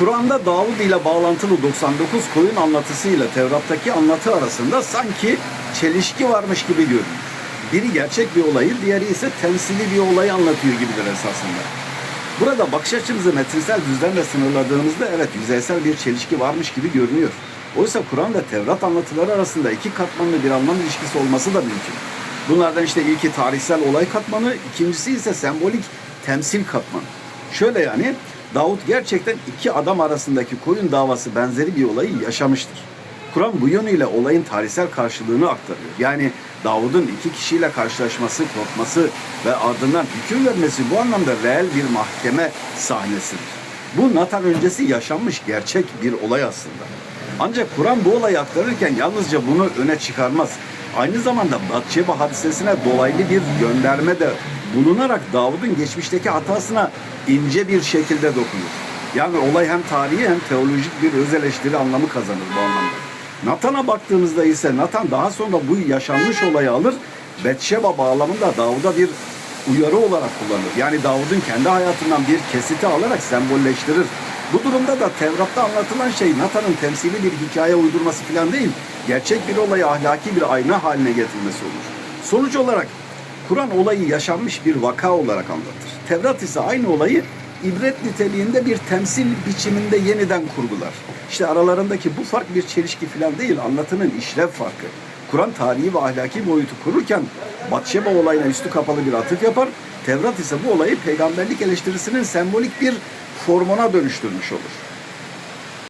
Kur'an'da Davud ile bağlantılı 99 koyun anlatısıyla Tevrat'taki anlatı arasında sanki çelişki varmış gibi görünüyor. Biri gerçek bir olayı, diğeri ise temsili bir olayı anlatıyor gibidir esasında. Burada bakış açımızı metinsel düzlemle sınırladığımızda evet yüzeysel bir çelişki varmış gibi görünüyor. Oysa Kur'an ve Tevrat anlatıları arasında iki katmanlı bir anlam ilişkisi olması da mümkün. Bunlardan işte ilki tarihsel olay katmanı, ikincisi ise sembolik temsil katmanı. Şöyle yani Davut gerçekten iki adam arasındaki koyun davası benzeri bir olayı yaşamıştır. Kur'an bu yönüyle olayın tarihsel karşılığını aktarıyor. Yani Davud'un iki kişiyle karşılaşması, korkması ve ardından hüküm vermesi bu anlamda reel bir mahkeme sahnesidir. Bu Nathan öncesi yaşanmış gerçek bir olay aslında. Ancak Kur'an bu olayı aktarırken yalnızca bunu öne çıkarmaz. Aynı zamanda Batşeba hadisesine dolaylı bir gönderme de bulunarak Davud'un geçmişteki hatasına ince bir şekilde dokunur. Yani olay hem tarihi hem teolojik bir öz eleştiri anlamı kazanır bu anlamda. Natan'a baktığımızda ise Natan daha sonra bu yaşanmış olayı alır, Betşeba bağlamında Davud'a bir uyarı olarak kullanır. Yani Davud'un kendi hayatından bir kesiti alarak sembolleştirir. Bu durumda da Tevrat'ta anlatılan şey Natan'ın temsili bir hikaye uydurması falan değil, gerçek bir olayı ahlaki bir ayna haline getirmesi olur. Sonuç olarak Kur'an olayı yaşanmış bir vaka olarak anlatır. Tevrat ise aynı olayı ibret niteliğinde bir temsil biçiminde yeniden kurgular. İşte aralarındaki bu fark bir çelişki falan değil, anlatının işlev farkı. Kur'an tarihi ve ahlaki boyutu kururken Batşeba olayına üstü kapalı bir atıf yapar. Tevrat ise bu olayı peygamberlik eleştirisinin sembolik bir formuna dönüştürmüş olur.